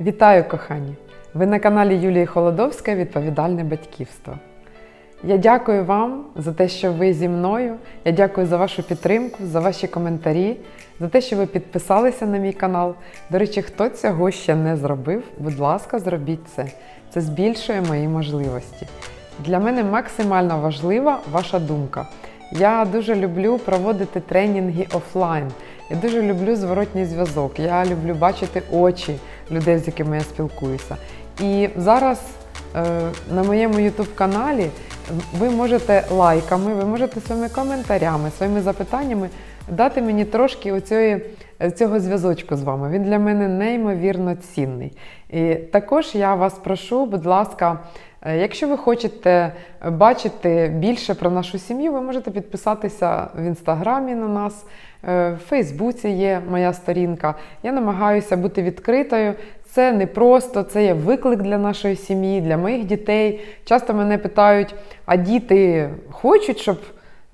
Вітаю, кохані! Ви на каналі Юлії Холодовська Відповідальне батьківство. Я дякую вам за те, що ви зі мною. Я дякую за вашу підтримку, за ваші коментарі, за те, що ви підписалися на мій канал. До речі, хто цього ще не зробив, будь ласка, зробіть це. Це збільшує мої можливості. Для мене максимально важлива ваша думка. Я дуже люблю проводити тренінги офлайн. Я дуже люблю зворотній зв'язок. Я люблю бачити очі людей, з якими я спілкуюся. І зараз е, на моєму YouTube каналі ви можете лайками, ви можете своїми коментарями, своїми запитаннями дати мені трошки оцієї, цього зв'язочку з вами. Він для мене неймовірно цінний. І також я вас прошу, будь ласка, е, якщо ви хочете бачити більше про нашу сім'ю, ви можете підписатися в інстаграмі на нас. Е, В Фейсбуці є моя сторінка. Я намагаюся бути відкритою. Це не просто, це є виклик для нашої сім'ї, для моїх дітей. Часто мене питають: а діти хочуть, щоб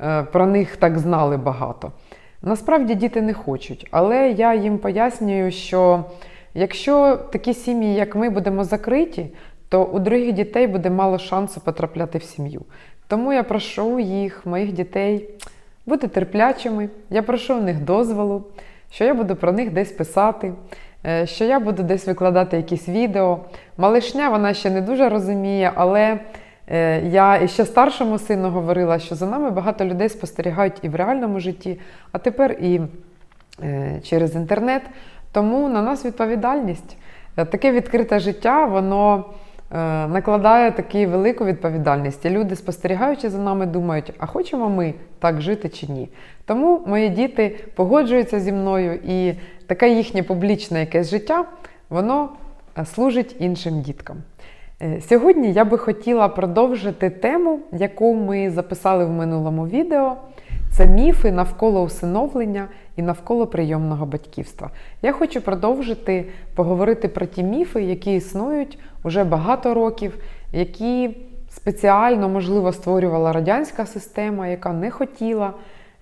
е, про них так знали багато? Насправді діти не хочуть, але я їм пояснюю, що якщо такі сім'ї, як ми, будемо закриті, то у других дітей буде мало шансу потрапляти в сім'ю. Тому я прошу їх, моїх дітей, бути терплячими. Я прошу у них дозволу, що я буду про них десь писати, е, що я буду десь викладати якісь відео. Малишня вона ще не дуже розуміє, але е, я і ще старшому сину говорила, що за нами багато людей спостерігають і в реальному житті, а тепер і е, через інтернет. Тому на нас відповідальність. Таке відкрите життя, воно накладає таку велику відповідальність. І люди, спостерігаючи за нами, думають, а хочемо ми так жити чи ні. Тому мої діти погоджуються зі мною, і таке їхнє публічне якесь життя, воно е, служить іншим діткам. Е, Сьогодні я би хотіла продовжити тему, яку ми записали в минулому відео. Це міфи навколо усиновлення і навколо прийомного батьківства. Я хочу продовжити поговорити про ті міфи, які існують уже багато років, які спеціально, можливо, створювала радянська система, яка не хотіла,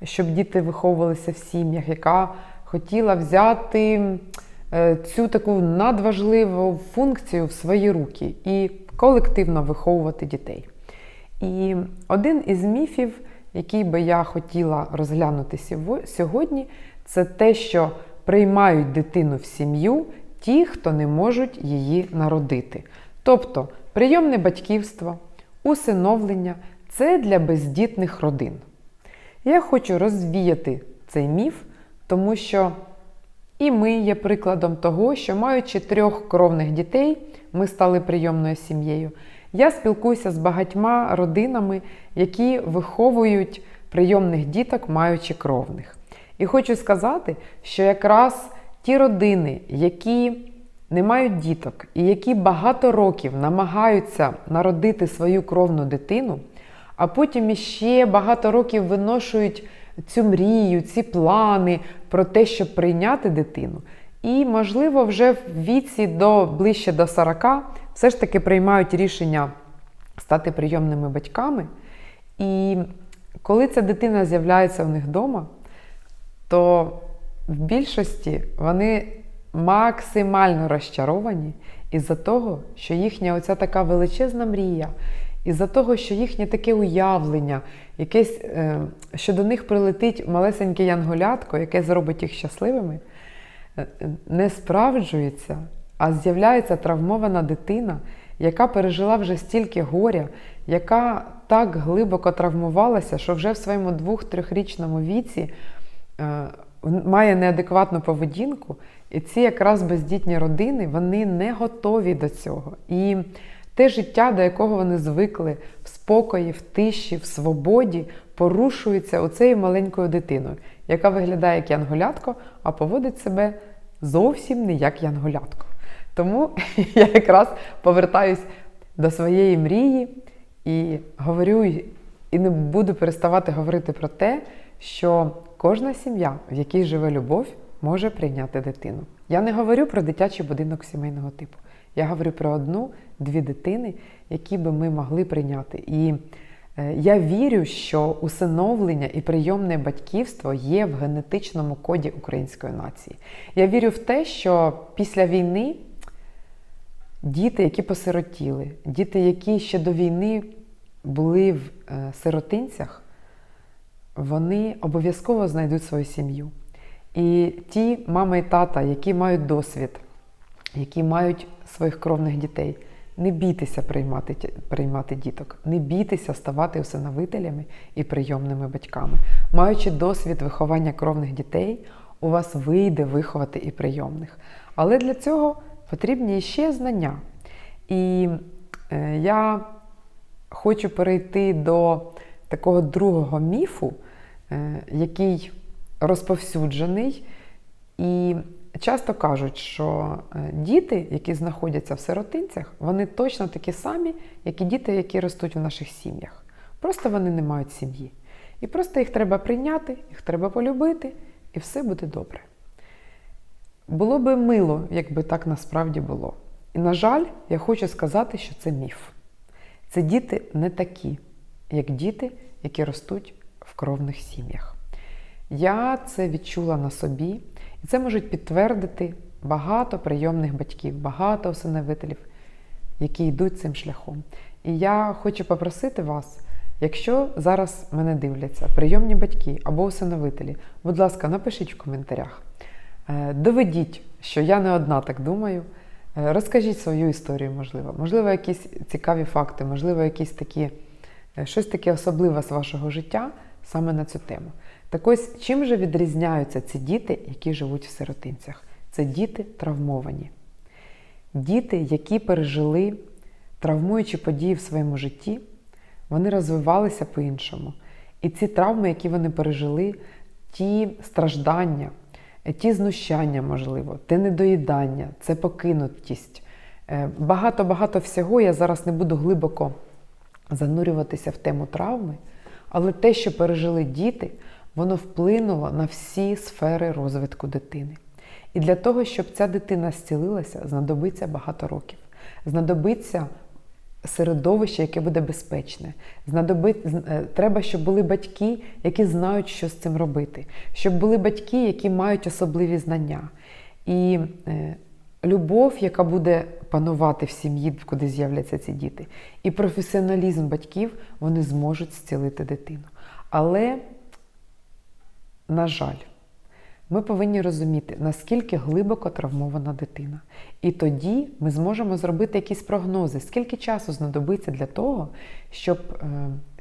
щоб діти виховувалися в сім'ях, яка хотіла взяти е, цю таку надважливу функцію в свої руки і колективно виховувати дітей. І один із міфів, який би я хотіла розглянути сьогодні, це те, що приймають дитину в сім'ю ті, хто не можуть її народити. Тобто прийомне батьківство, усиновлення це для бездітних родин. Я хочу розвіяти цей міф, тому що і ми є прикладом того, що маючи трьох кровних дітей, ми стали прийомною сім'єю. Я спілкуюся з багатьма родинами, які виховують прийомних діток, маючи кровних. І хочу сказати, що якраз ті родини, які не мають діток і які багато років намагаються народити свою кровну дитину, а потім іще багато років виношують цю мрію, ці плани про те, щоб прийняти дитину. І, можливо, вже в віці до ближче до 40 все ж таки приймають рішення стати прийомними батьками. І коли ця дитина з'являється у них вдома, то в більшості вони максимально розчаровані із-за того, що їхня оця така величезна мрія, із-за того, що їхнє таке уявлення, якесь, е, що до них прилетить малесеньке янголятко, яке зробить їх щасливими, е, не справджується, а з'являється травмована дитина, яка пережила вже стільки горя, яка так глибоко травмувалася, що вже в своєму двох-трьохрічному віці е, має неадекватну поведінку, і ці якраз бездітні родини вони не готові до цього. І те життя, до якого вони звикли в спокої, в тиші, в свободі, порушується оцею маленькою дитиною, яка виглядає як янголятко, а поводить себе зовсім не як янголятко. Тому я якраз повертаюсь до своєї мрії і говорю, і не буду переставати говорити про те, що кожна сім'я, в якій живе любов, може прийняти дитину. Я не говорю про дитячий будинок сімейного типу. Я говорю про одну-дві дитини, які би ми могли прийняти. І е, я вірю, що усиновлення і прийомне батьківство є в генетичному коді української нації. Я вірю в те, що після війни діти, які посиротіли, діти, які ще до війни були в е, сиротинцях, вони обов'язково знайдуть свою сім'ю. І ті мами і тата, які мають досвід, які мають своїх кровних дітей, не бійтеся приймати, приймати діток, не бійтеся ставати усиновителями і прийомними батьками. Маючи досвід виховання кровних дітей, у вас вийде виховати і прийомних. Але для цього потрібні ще знання. І е, я хочу перейти до такого другого міфу, е, який розповсюджений. І часто кажуть, що е, діти, які знаходяться в сиротинцях, вони точно такі самі, як і діти, які ростуть в наших сім'ях. Просто вони не мають сім'ї. І просто їх треба прийняти, їх треба полюбити, і все буде добре. Було би мило, якби так насправді було. І, на жаль, я хочу сказати, що це міф. Це діти не такі, як діти, які ростуть в кровних сім'ях. Я це відчула на собі, і це можуть підтвердити багато прийомних батьків, багато усиновителів, які йдуть цим шляхом. І я хочу попросити вас, якщо зараз мене дивляться прийомні батьки або усиновителі, будь ласка, напишіть в коментарях. Е, Доведіть, що я не одна так думаю. Е, Розкажіть свою історію, можливо. Можливо, якісь цікаві факти, можливо, якісь такі, е, щось таке особливе з вашого життя саме на цю тему. Так ось, чим же відрізняються ці діти, які живуть в сиротинцях? Це діти травмовані. Діти, які пережили травмуючі події в своєму житті, вони розвивалися по-іншому. І ці травми, які вони пережили, ті страждання, ті знущання, можливо, те недоїдання, це покинутість. Е, Багато-багато всього я зараз не буду глибоко занурюватися в тему травми, але те, що пережили діти, воно вплинуло на всі сфери розвитку дитини. І для того, щоб ця дитина зцілилася, знадобиться багато років. Знадобиться середовище, яке буде безпечне. Знадоби... е, Треба, щоб були батьки, які знають, що з цим робити, щоб були батьки, які мають особливі знання. І е, любов, яка буде панувати в сім'ї, куди з'являться ці діти, і професіоналізм батьків, вони зможуть зцілити дитину. Але, на жаль, ми повинні розуміти, наскільки глибоко травмована дитина. І тоді ми зможемо зробити якісь прогнози, скільки часу знадобиться для того, щоб е,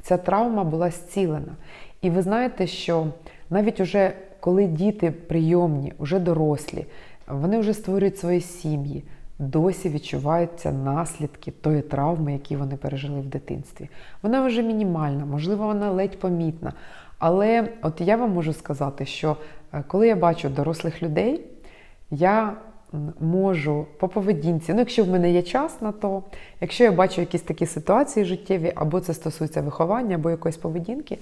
ця травма була зцілена. І ви знаєте, що навіть уже коли діти прийомні, вже дорослі, вони вже створюють свої сім'ї, досі відчуваються наслідки тої травми, які вони пережили в дитинстві. Вона вже мінімальна, можливо, вона ледь помітна. Але от я вам можу сказати, що е, коли я бачу дорослих людей, я можу по поведінці, ну якщо в мене є час на то, якщо я бачу якісь такі ситуації життєві, або це стосується виховання, або якоїсь поведінки,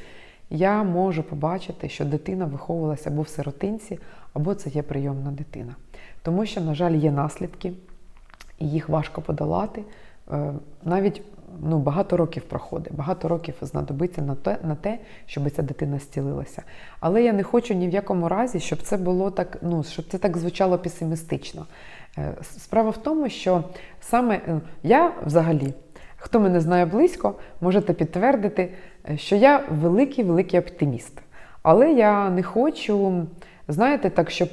я можу побачити, що дитина виховувалася або в сиротинці, або це є прийомна дитина. Тому що, на жаль, є наслідки, і їх важко подолати. Е, Навіть ну, багато років проходить, багато років знадобиться на те, на те, щоб ця дитина зцілилася. Але я не хочу ні в якому разі, щоб це було так, ну, щоб це так звучало песимістично. Е, Справа в тому, що саме е, я взагалі, хто мене знає близько, можете підтвердити, е, що я великий-великий оптиміст. Але я не хочу, знаєте, так, щоб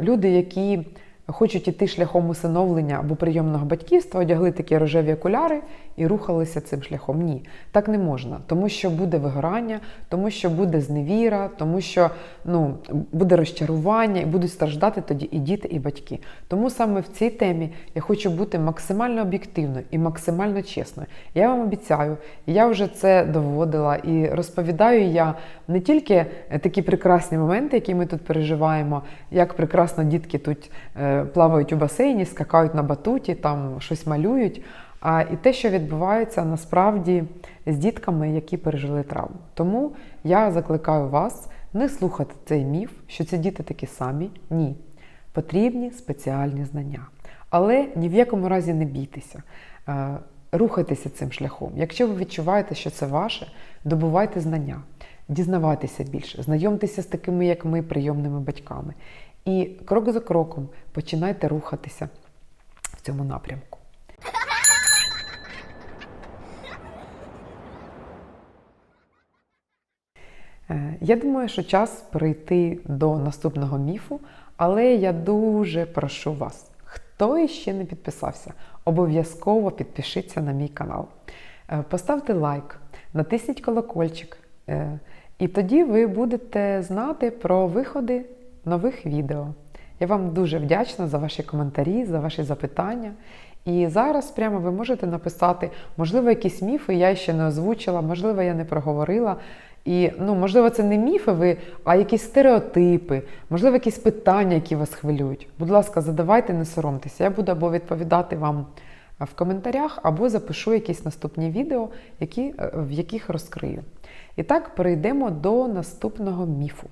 люди, які хочуть іти шляхом усиновлення або прийомного батьківства, одягли такі рожеві окуляри і рухалися цим шляхом. Ні, так не можна, тому що буде вигорання, тому що буде зневіра, тому що ну, буде розчарування і будуть страждати тоді і діти, і батьки. Тому саме в цій темі я хочу бути максимально об'єктивною і максимально чесною. Я вам обіцяю, я вже це доводила і розповідаю я не тільки такі прекрасні моменти, які ми тут переживаємо, як прекрасно дітки тут е, плавають у басейні, скакають на батуті, там щось малюють. А і те, що відбувається насправді з дітками, які пережили травму. Тому я закликаю вас не слухати цей міф, що ці діти такі самі. Ні. Потрібні спеціальні знання. Але ні в якому разі не бійтеся. Рухайтеся цим шляхом. Якщо ви відчуваєте, що це ваше, добувайте знання, дізнавайтеся більше, знайомтеся з такими, як ми, прийомними батьками. І крок за кроком починайте рухатися в цьому напрямку. Е, я думаю, що час перейти до наступного міфу, але я дуже прошу вас, хто ще не підписався, обов'язково підпишіться на мій канал. Е, поставте лайк, натисніть колокольчик, е, і тоді ви будете знати про виходи нових відео. Я вам дуже вдячна за ваші коментарі, за ваші запитання. І зараз прямо ви можете написати, можливо, якісь міфи я ще не озвучила, можливо, я не проговорила. І, ну, можливо, це не міфи, ви, а якісь стереотипи, можливо, якісь питання, які вас хвилюють. Будь ласка, задавайте, не соромтеся. Я буду або відповідати вам в коментарях, або запишу якісь наступні відео, які, е, в яких розкрию. І так, перейдемо до наступного міфу.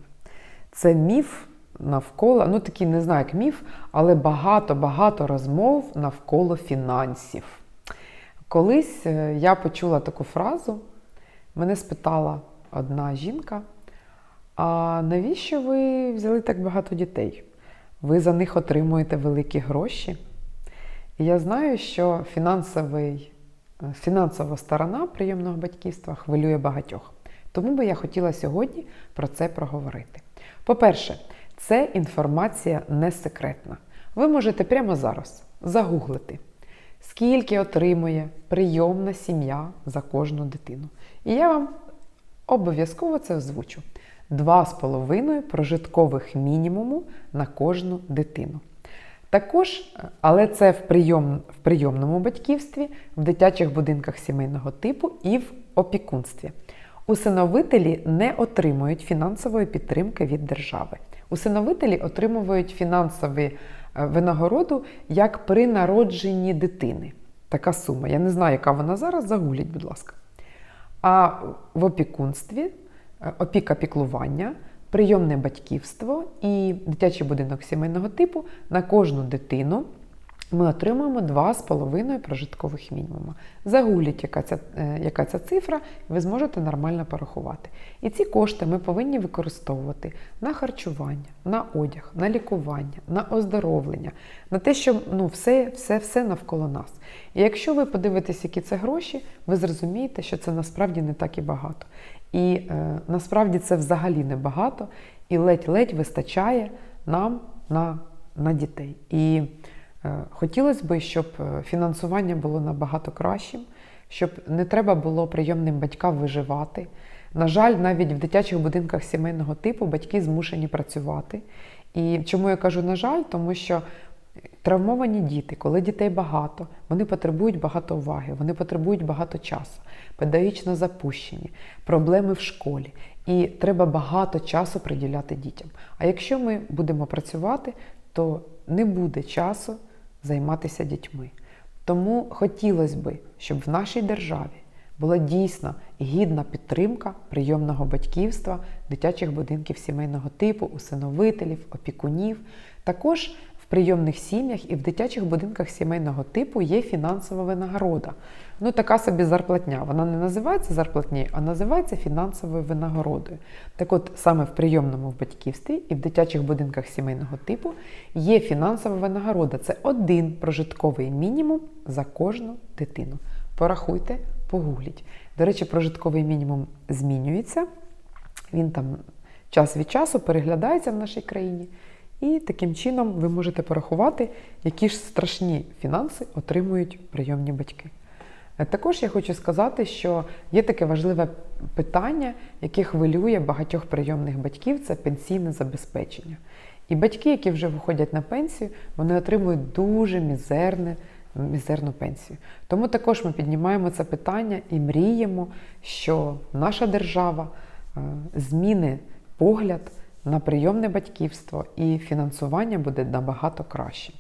Це міф навколо, ну такий не знаю, як міф, але багато-багато розмов навколо фінансів. Колись е, я почула таку фразу, мене спитала одна жінка: а навіщо ви взяли так багато дітей? Ви за них отримуєте великі гроші? І я знаю, що фінансовий, е, фінансова сторона прийомного батьківства хвилює багатьох. Тому би я хотіла сьогодні про це проговорити. По-перше, це інформація не секретна. Ви можете прямо зараз загуглити, скільки отримує прийомна сім'я за кожну дитину. І я вам обов'язково це озвучу. 2,5 прожиткових мінімуму на кожну дитину. Також, але це в, прийом, в прийомному батьківстві, в дитячих будинках сімейного типу і в опікунстві. Усиновителі не отримують фінансової підтримки від держави. Усиновителі отримують фінансову е, винагороду як при народженні дитини. Така сума. Я не знаю, яка вона зараз, загуліть, будь ласка. А в опікунстві е, опіка піклування, прийомне батьківство і дитячий будинок сімейного типу на кожну дитину ми отримуємо 2,5 прожиткових мінімума. Загуліть, яка ця, е, яка ця цифра, і ви зможете нормально порахувати. І ці кошти ми повинні використовувати на харчування, на одяг, на лікування, на оздоровлення, на те, що ну, все, все, все навколо нас. І якщо ви подивитесь, які це гроші, ви зрозумієте, що це насправді не так і багато. І е, насправді це взагалі не багато, і ледь-ледь вистачає нам на, на дітей. І Хотілося б, щоб е, фінансування було набагато кращим, щоб не треба було прийомним батькам виживати. На жаль, навіть в дитячих будинках сімейного типу батьки змушені працювати. І чому я кажу, на жаль, тому що травмовані діти, коли дітей багато, вони потребують багато уваги, вони потребують багато часу, педагогічно запущені, проблеми в школі. І треба багато часу приділяти дітям. А якщо ми будемо працювати, то не буде часу займатися дітьми. Тому хотілося б, щоб в нашій державі була дійсно гідна підтримка прийомного батьківства, дитячих будинків сімейного типу, усиновителів, опікунів. Також прийомних сім'ях і в дитячих будинках сімейного типу є фінансова винагорода. Ну, така собі зарплатня. Вона не називається зарплатнею, а називається фінансовою винагородою. Так от, саме в прийомному в батьківстві і в дитячих будинках сімейного типу є фінансова винагорода. Це один прожитковий мінімум за кожну дитину. Порахуйте, погугліть. До речі, прожитковий мінімум змінюється. Він там час від часу переглядається в нашій країні. І таким чином ви можете порахувати, які ж страшні фінанси отримують прийомні батьки. Також я хочу сказати, що є таке важливе питання, яке хвилює багатьох прийомних батьків це пенсійне забезпечення. І батьки, які вже виходять на пенсію, вони отримують дуже мізерне, мізерну пенсію. Тому також ми піднімаємо це питання і мріємо, що наша держава е, зміни погляд на прийомне батьківство і фінансування буде набагато краще.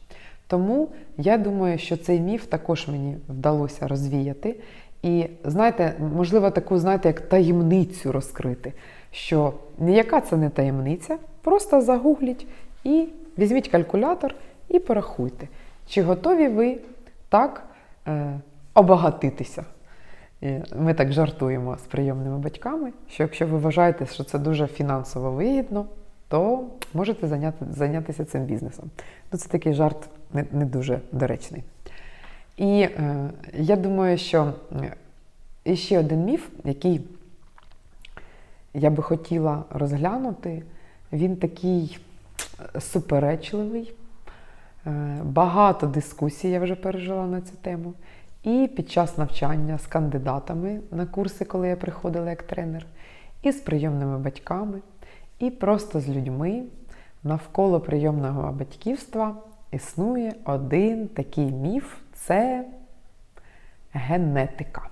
Тому я думаю, що цей міф також мені вдалося розвіяти. І знаєте, можливо, таку, знаєте, як таємницю розкрити, що ніяка це не таємниця, просто загугліть і візьміть калькулятор і порахуйте, чи готові ви так е, обагатитися. Ми так жартуємо з прийомними батьками, що якщо ви вважаєте, що це дуже фінансово вигідно, то можете зайняти, зайнятися цим бізнесом. Ну, Це такий жарт не, не дуже доречний. І е, я думаю, що ще один міф, який я би хотіла розглянути. Він такий е, суперечливий. Е, Багато дискусій я вже пережила на цю тему. І під час навчання з кандидатами на курси, коли я приходила як тренер, і з прийомними батьками, і просто з людьми навколо прийомного батьківства існує один такий міф це генетика.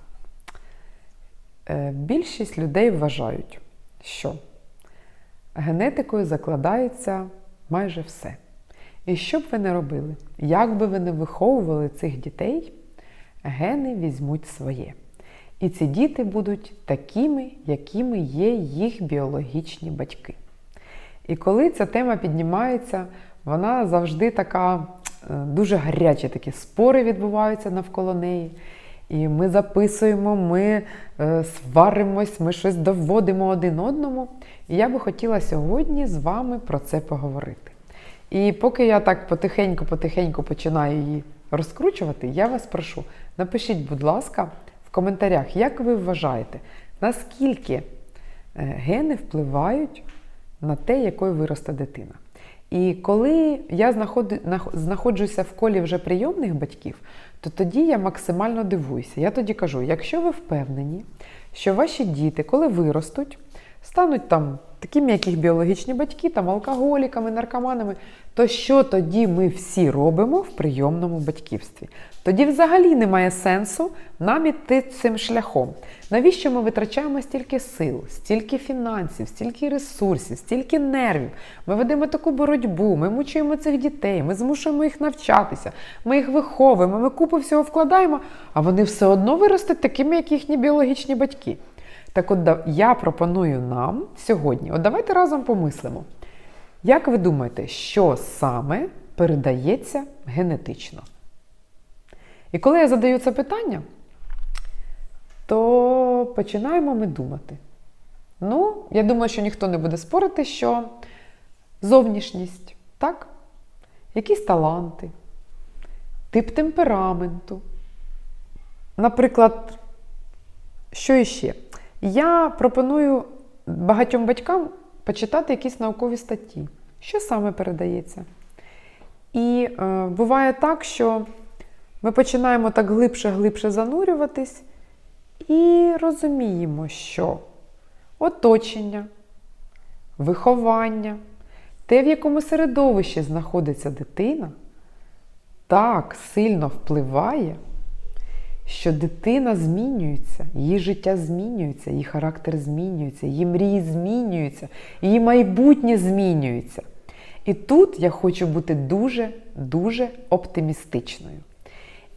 Е, Більшість людей вважають, що генетикою закладається майже все. І що б ви не робили, як би ви не виховували цих дітей, гени візьмуть своє. І ці діти будуть такими, якими є їх біологічні батьки. І коли ця тема піднімається, вона завжди така е, дуже гарячі такі спори відбуваються навколо неї. І ми записуємо, ми е, сваримось, ми щось доводимо один одному. І я би хотіла сьогодні з вами про це поговорити. І поки я так потихеньку-потихеньку починаю її розкручувати, я вас прошу, напишіть, будь ласка, коментарях, як ви вважаєте, наскільки е, гени впливають на те, якою виросте дитина. І коли я знаходжуся в колі вже прийомних батьків, то тоді я максимально дивуюся. Я тоді кажу: якщо ви впевнені, що ваші діти, коли виростуть, стануть там такими, як їх біологічні батьки, там алкоголіками, наркоманами, то що тоді ми всі робимо в прийомному батьківстві? Тоді взагалі немає сенсу нам іти цим шляхом. Навіщо ми витрачаємо стільки сил, стільки фінансів, стільки ресурсів, стільки нервів? Ми ведемо таку боротьбу, ми мучуємо цих дітей, ми змушуємо їх навчатися, ми їх виховуємо, ми купу всього вкладаємо, а вони все одно виростуть такими, як їхні біологічні батьки. Так от я пропоную нам сьогодні, от давайте разом помислимо. Як ви думаєте, що саме передається генетично? І коли я задаю це питання, то починаємо ми думати. Ну, я думаю, що ніхто не буде спорити, що зовнішність, так? Якісь таланти, тип темпераменту. Наприклад, що іще? Я пропоную багатьом батькам почитати якісь наукові статті, що саме передається. І е, буває так, що ми починаємо так глибше-глибше занурюватись і розуміємо, що оточення, виховання, те, в якому середовищі знаходиться дитина, так сильно впливає, що дитина змінюється, її життя змінюється, її характер змінюється, її мрії змінюються, її майбутнє змінюється. І тут я хочу бути дуже-дуже оптимістичною.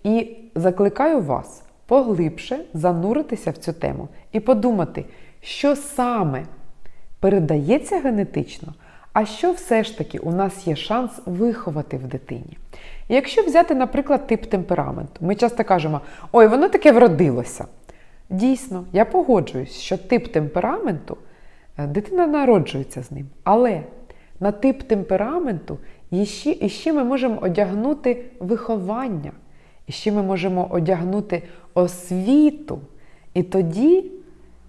І закликаю вас поглибше зануритися в цю тему і подумати, що саме передається генетично, а що все ж таки у нас є шанс виховати в дитині. Якщо взяти, наприклад, тип темпераменту, ми часто кажемо, ой, воно таке вродилося. Дійсно, я погоджуюсь, що тип темпераменту е, дитина народжується з ним. Але на тип темпераменту іще, іще ми можемо одягнути виховання, іще ми можемо одягнути освіту. І тоді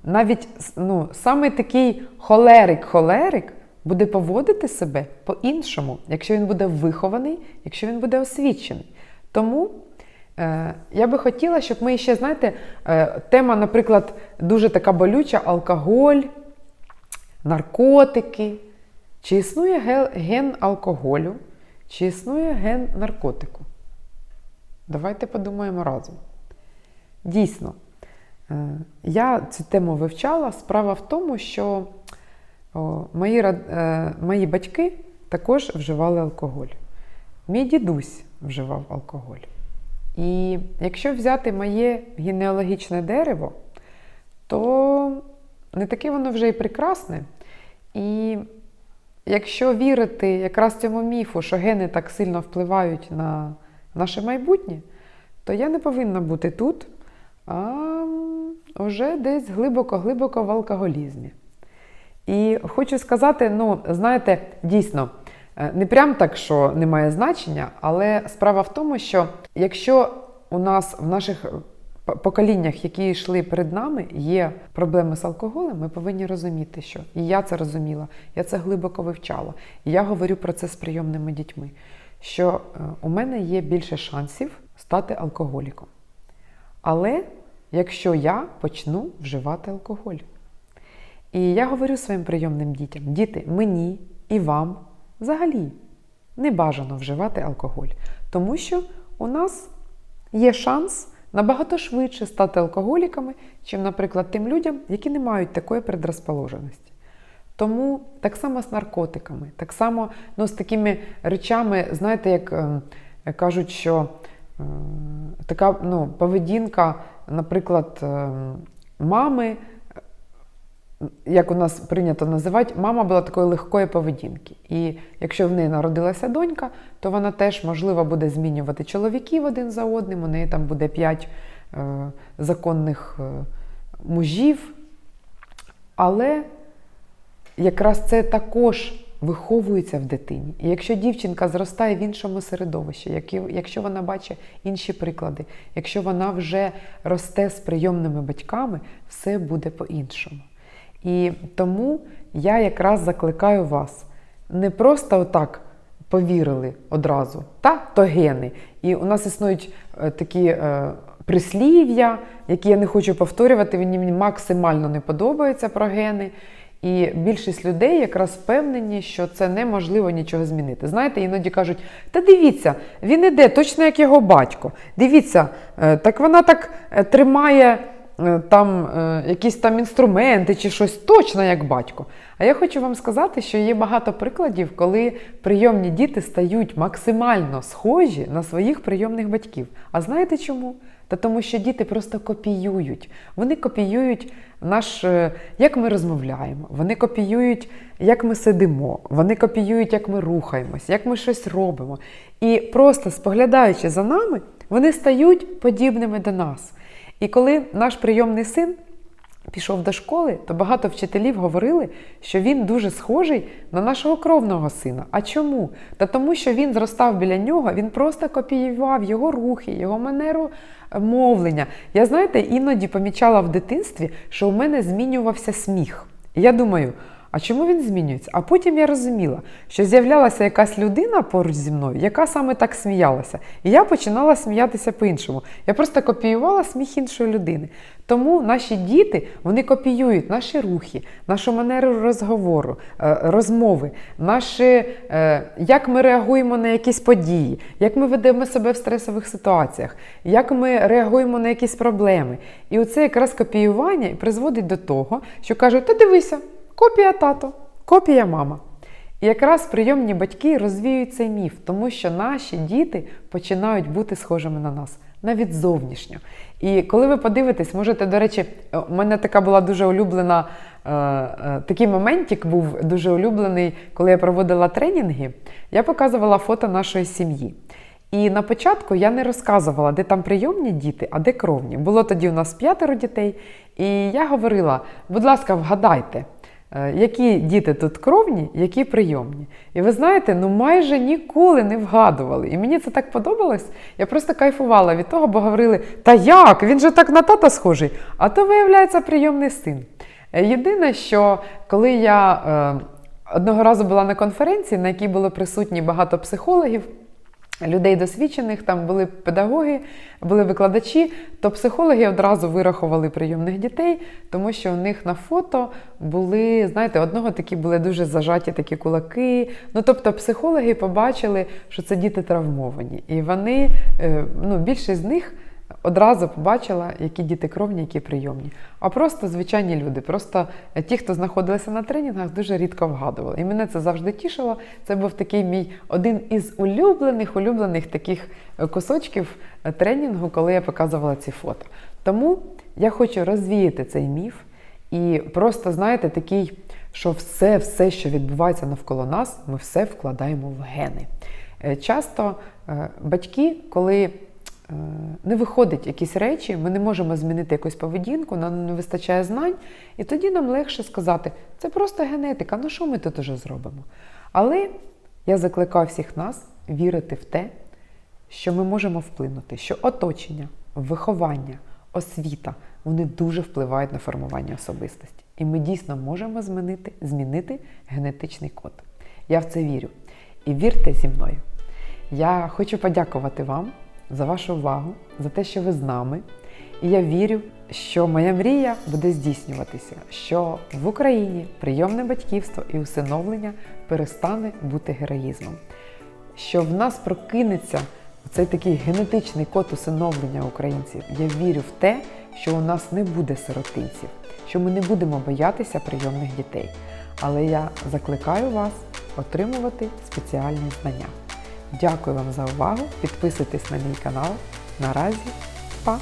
навіть ну, саме такий холерик-холерик буде поводити себе по-іншому, якщо він буде вихований, якщо він буде освічений. Тому е, я би хотіла, щоб ми ще, знаєте, е, тема, наприклад, дуже така болюча: алкоголь, наркотики. Чи існує ген алкоголю, чи існує ген наркотику? Давайте подумаємо разом. Дійсно, е, я цю тему вивчала. Справа в тому, що о, мої, е, мої батьки також вживали алкоголь. Мій дідусь вживав алкоголь. І якщо взяти моє генеалогічне дерево, то не таке воно вже і прекрасне. І якщо вірити якраз цьому міфу, що гени так сильно впливають на наше майбутнє, то я не повинна бути тут, а вже десь глибоко-глибоко в алкоголізмі. І хочу сказати, ну, знаєте, дійсно, е, не прям так, що немає значення, але справа в тому, що якщо у нас в наших поколіннях, які йшли перед нами, є проблеми з алкоголем, ми повинні розуміти, що і я це розуміла, я це глибоко вивчала. І я говорю про це з прийомними дітьми. Що е, у мене є більше шансів стати алкоголіком. Але якщо я почну вживати алкоголь. І я говорю своїм прийомним дітям: діти, мені і вам взагалі не бажано вживати алкоголь, тому що у нас є шанс набагато швидше стати алкоголіками, чим, наприклад, тим людям, які не мають такої предрозположеності. Тому так само з наркотиками, так само ну, з такими речами, знаєте, як е, кажуть, що е, така ну, поведінка, наприклад, е, мами, як у нас прийнято називати, мама була такої легкої поведінки. І якщо в неї народилася донька, то вона теж, можливо, буде змінювати чоловіків один за одним. У неї там буде п'ять е, законних е, мужів. Але якраз це також виховується в дитині. І якщо дівчинка зростає в іншому середовищі, якщо вона бачить інші приклади, якщо вона вже росте з прийомними батьками, все буде по-іншому. І тому я якраз закликаю вас не просто отак повірили одразу, та то гени. І у нас існують е, такі е, прислів'я, які я не хочу повторювати, вони мені максимально не подобаються про гени. І більшість людей якраз впевнені, що це неможливо нічого змінити. Знаєте, іноді кажуть: та дивіться, він іде точно як його батько. Дивіться, е, так вона так тримає там е, якісь там інструменти чи щось точно як батько. А я хочу вам сказати, що є багато прикладів, коли прийомні діти стають максимально схожі на своїх прийомних батьків. А знаєте чому? Та тому, що діти просто копіюють. Вони копіюють наш, е, як ми розмовляємо, вони копіюють, як ми сидимо, вони копіюють, як ми рухаємось, як ми щось робимо. І просто споглядаючи за нами, вони стають подібними до нас. І коли наш прийомний син пішов до школи, то багато вчителів говорили, що він дуже схожий на нашого кровного сина. А чому? Та тому, що він зростав біля нього, він просто копіював його рухи, його манеру мовлення. Я знаєте, іноді помічала в дитинстві, що у мене змінювався сміх. Я думаю. А чому він змінюється? А потім я розуміла, що з'являлася якась людина поруч зі мною, яка саме так сміялася. І я починала сміятися по-іншому. Я просто копіювала сміх іншої людини. Тому наші діти вони копіюють наші рухи, нашу манеру розговору, е, розмови, наші, е, як ми реагуємо на якісь події, як ми ведемо себе в стресових ситуаціях, як ми реагуємо на якісь проблеми. І оце якраз копіювання призводить до того, що кажуть, та дивися. Копія тато, копія мама. І якраз прийомні батьки розвіюють цей міф, тому що наші діти починають бути схожими на нас, навіть зовнішньо. І коли ви подивитесь, можете, до речі, у мене така була дуже улюблена, е, е, такий моментик був дуже улюблений, коли я проводила тренінги, я показувала фото нашої сім'ї. І на початку я не розказувала, де там прийомні діти, а де кровні. Було тоді у нас п'ятеро дітей, і я говорила: будь ласка, вгадайте. Е, Які діти тут кровні, які прийомні. І ви знаєте, ну майже ніколи не вгадували. І мені це так подобалось. Я просто кайфувала від того, бо говорили: та як? Він же так на тата схожий. А то, виявляється, прийомний син. Е, Єдине, що коли я е, одного разу була на конференції, на якій були присутні багато психологів, людей досвідчених, там були педагоги, були викладачі, то психологи одразу вирахували прийомних дітей, тому що у них на фото були, знаєте, одного такі були дуже зажаті такі кулаки. Ну, тобто психологи побачили, що це діти травмовані. І вони, е, ну, більшість з них. Одразу побачила, які діти кровні, які прийомні. А просто звичайні люди. Просто ті, хто знаходилися на тренінгах, дуже рідко вгадували. І мене це завжди тішило. Це був такий мій один із улюблених, улюблених таких е, кусочків е, тренінгу, коли я показувала ці фото. Тому я хочу розвіяти цей міф і просто, знаєте, такий, що все, все, що відбувається навколо нас, ми все вкладаємо в гени. Е, Часто е, батьки, коли е, не виходять якісь речі, ми не можемо змінити якусь поведінку, нам не вистачає знань, і тоді нам легше сказати, це просто генетика, ну що ми тут уже зробимо? Але я закликаю всіх нас вірити в те, що ми можемо вплинути, що оточення, виховання, освіта, вони дуже впливають на формування особистості. І ми дійсно можемо змінити, змінити генетичний код. Я в це вірю. І вірте зі мною. Я хочу подякувати вам за вашу увагу, за те, що ви з нами. І я вірю, що моя мрія буде здійснюватися, що в Україні прийомне батьківство і усиновлення перестане бути героїзмом, що в нас прокинеться цей такий генетичний код усиновлення українців. Я вірю в те, що у нас не буде сиротинців, що ми не будемо боятися прийомних дітей. Але я закликаю вас отримувати спеціальні знання. Дякую вам за увагу. Підписуйтесь на мій канал. Наразі па!